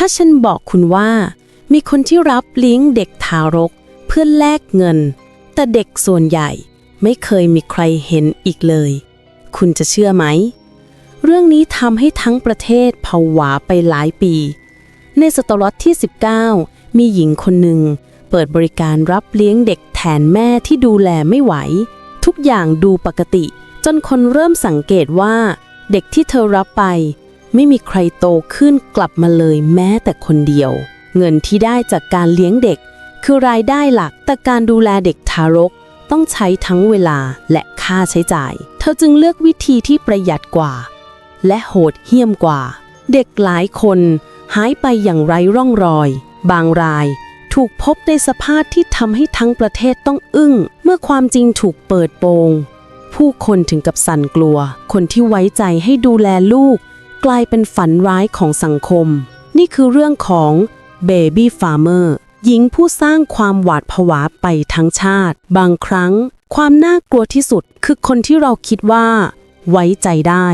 ถ้าฉันบอกคุณว่า มีคนที่รับเลี้ยงเด็กทารกเพื่อแลกเงิน แต่เด็กส่วนใหญ่ไม่เคยมีใครเห็นอีกเลย คุณจะเชื่อไหม เรื่องนี้ทำให้ทั้งประเทศผวาไปหลายปี ในศตวรรษที่ 19 มีหญิงคนหนึ่ง เปิดบริการรับเลี้ยงเด็กแทนแม่ที่ดูแลไม่ไหว ทุกอย่างดูปกติ จนคนเริ่มสังเกตว่า เด็กที่เธอรับไป ไม่มีใครโตขึ้นกลับมาเลยแม้แต่คนเดียว เงินที่ได้จากการเลี้ยงเด็ก คือรายได้หลักแต่การดูแลเด็กทารก ต้องใช้ทั้งเวลาและค่าใช้จ่าย เธอจึงเลือกวิธีที่ประหยัดกว่า และโหดเหี้ยมกว่า เด็กหลายคนหายไปอย่างไร้ร่องรอย บางรายถูกพบในสภาพที่ทำให้ทั้งประเทศต้องอึ้ง เมื่อความจริงถูกเปิดโปง ผู้คนถึงกับสั่นกลัว คนที่ไว้ใจให้ดูแลลูก กลายเป็นฝันร้ายของสังคม นี่คือเรื่องของ Baby Farmer หญิงผู้สร้างความหวาดผวาไปทั้งชาติ บางครั้ง ความน่ากลัวที่สุดคือคนที่เราคิดว่า ไว้ใจได้